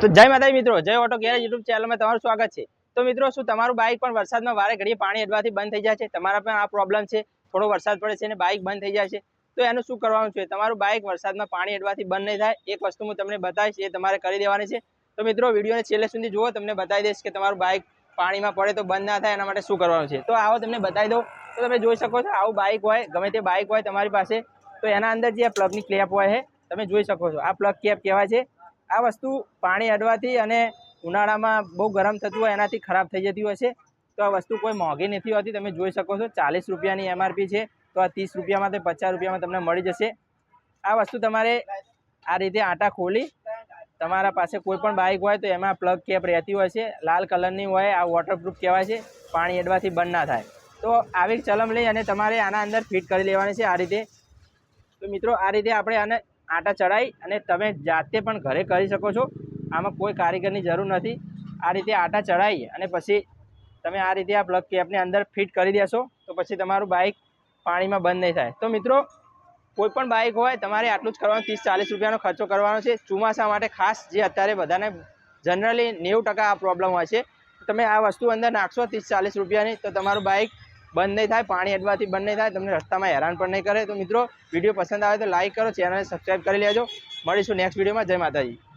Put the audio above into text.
તો જય માતાજી મિત્રો, જય ઓટો ગેરેજ યુટ્યુબ ચેનલમાં તમારું સ્વાગત છે. તો મિત્રો, શું તમારું બાઇક પણ વરસાદમાં વારે ઘડીએ પાણી અડવાથી બંધ થઈ જાય છે? તમારા પણ આ પ્રોબ્લેમ છે. થોડો વરસાદ પડે છે અને બાઇક બંધ થઈ જાય છે. તો એનું શું કરવાનું છે? તમારું બાઇક વરસાદમાં પાણી અડવાથી બંધ નહીં થાય. એક વસ્તુ હું તમને બતાવીશ, એ તમારે કરી દેવાની છે. તો મિત્રો, વિડીયોને છેલ્લે સુધી જુઓ, તમને બતાવી દઈશ કે તમારું બાઇક પાણીમાં પડે તો બંધ ના થાય, એના માટે શું કરવાનું છે? તો આવો તમને બતાવી દઉં. તો તમે જોઈ શકો છો, આવું બાઇક હોય, ગમે તે બાઇક હોય તમારી પાસે, તો એના અંદર જે પ્લગની ક્લેપ હોય છે તમે જોઈ શકો છો. આ પ્લગ કેપ કહેવાય છે. આ વસ્તુ પાણી અડવાથી અને ઉનાળામાં બહુ ગરમ થતું હોય, એનાથી ખરાબ થઈ જતી હોય છે. તો આ વસ્તુ કોઈ મોંઘી નથી હોતી. તમે જોઈ શકો છો, ચાલીસ રૂપિયાની એમઆરપી છે. તો આ ત્રીસ રૂપિયામાં તે પચાસ રૂપિયામાં તમને મળી જશે. આ વસ્તુ તમારે આ રીતે આટા ખોલી તમારા પાસે કોઈ પણ બાઇક હોય તો એમાં પ્લગ કેપ રહેતી હોય છે. લાલ કલરની હોય, આ વોટરપ્રૂફ કહેવાય છે. પાણી અડવાથી બંધ ના થાય. તો આવી ચલમ લઈ અને તમારે આના અંદર ફિટ કરી લેવાની છે આ રીતે. તો મિત્રો, આ રીતે આપણે આને આટા ચડાવી અને તમે જાતે પણ ઘરે કરી શકો છો. આમાં કોઈ કારીગરની જરૂર નથી. આ રીતે આટા ચડાવી અને પછી તમે આ રીતે આ પ્લગ કેપની અંદર ફિટ કરી દેશો, તો પછી તમારું બાઇક પાણીમાં બંધ નહીં થાય. તો મિત્રો, કોઈ પણ બાઇક હોય, તમારે આટલું જ કરવાનું, ત્રીસ ચાલીસ રૂપિયાનો ખર્ચો કરવાનો છે. ચોમાસા માટે ખાસ જે અત્યારે બધાને જનરલી નેવું ટકા આ પ્રોબ્લેમ હોય છે. તમે આ વસ્તુ અંદર નાખશો ત્રીસ ચાલીસ રૂપિયાની, તો તમારું બાઇક બંધ નહીં થાય, પાણી અડવાથી બંધ નહીં થાય, તમને રસ્તામાં હેરાન પણ નહીં કરે. તો મિત્રો, વીડિયો પસંદ આવે તો લાઈક કરો ચેનલને સબસ્ક્રાઈબ કરી લેજો. મળીશું નેક્સ્ટ વિડીયોમાં. જય માતાજી.